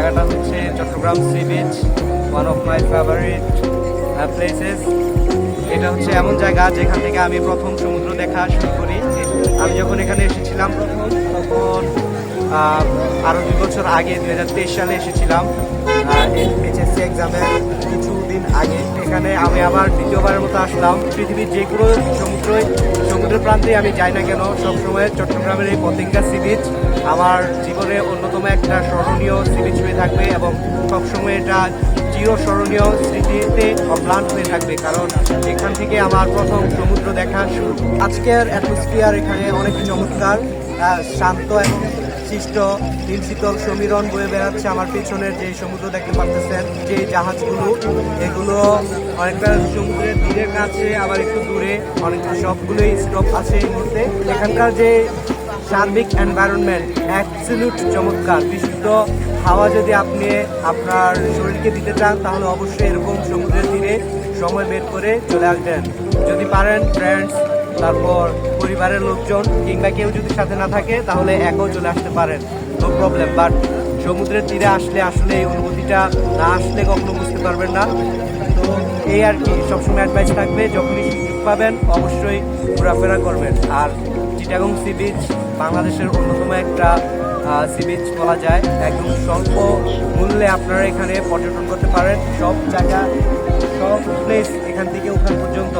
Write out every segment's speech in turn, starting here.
জায়গাটা হচ্ছে Chattogram sea beach one of my favourite places এটা হচ্ছে এমন জায়গা যেখান থেকে আমি প্রথম সমুদ্র দেখা শুরু করি। আমি যখন এখানে এসেছিলাম তখন আরও দুই বছর আগে দু হাজার তেইশ সালে এসেছিলাম। এইচএসসি এক্সামের কিছুদিন আগে। এখানে আমি আবার দ্বিতীয়বারের মতো আসলাম। পৃথিবীর যে কোনো সমুদ্রই, সমুদ্র প্রান্তে আমি যাই না কেন, সবসময় চট্টগ্রামের এই পতেঙ্গা সি বিচ আমার জীবনে অন্যতম একটা স্মরণীয় সি বিচ হয়ে থাকবে এবং সবসময় এটা চিরস্মরণীয় স্মৃতিতে অম্লান হয়ে থাকবে কারণ এখান থেকে আমার প্রথম সমুদ্র দেখা শুরু। আজকের অ্যাটমসফিয়ার এখানে অনেক চমৎকার। শান্ত এবং সৃষ্ট নীল শীতল সমীরণ বয়ে বেড়াচ্ছে আমার পেছনের যে সমুদ্র দেখতে পাচ্ছেন, যে জাহাজগুলো, এগুলো অনেকটা সমুদ্রের তীরের কাছে, আবার একটু দূরে অনেক সবগুলোই স্টপ আছে এই মুহূর্তে। এখানকার যে সার্বিক এনভায়রনমেন্ট অ্যাবসলিউট চমৎকার। বিশুদ্ধ হাওয়া যদি আপনি, আপনার শরীরকে দিতে চান, তাহলে অবশ্যই এরকম সমুদ্রের তীরে সময় বের করে চলে আসবেন। যদি পারেন ফ্রেন্ডস তারপর পরিবারের লোকজন কিংবা কেউ যদি সাথে না থাকে, তাহলে একাও চলে আসতে পারেন। নো প্রবলেম বাট সমুদ্রের তীরে আসলে আসলে এই অনুভূতিটা না আসলে কখনো বুঝতে পারবেন না। তো এই আর কি, সবসময় অ্যাডভাইস থাকবে, যখনই সুযোগ পাবেন, অবশ্যই ঘোরাফেরা করবেন। আর চিটাগং সি বিচ বাংলাদেশের অন্যতম একটা সি বিচ বলা যায়। একদম স্বল্প মূল্যে আপনারা এখানে পর্যটন করতে পারেন। সব জায়গা, সব প্লেস এখান থেকে ওখান পর্যন্ত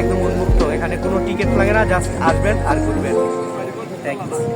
একদম উন্মুক্ত। কোনো টিকিট লাগে না জাস্ট আসবেন আর ঘুরবেন। Thank you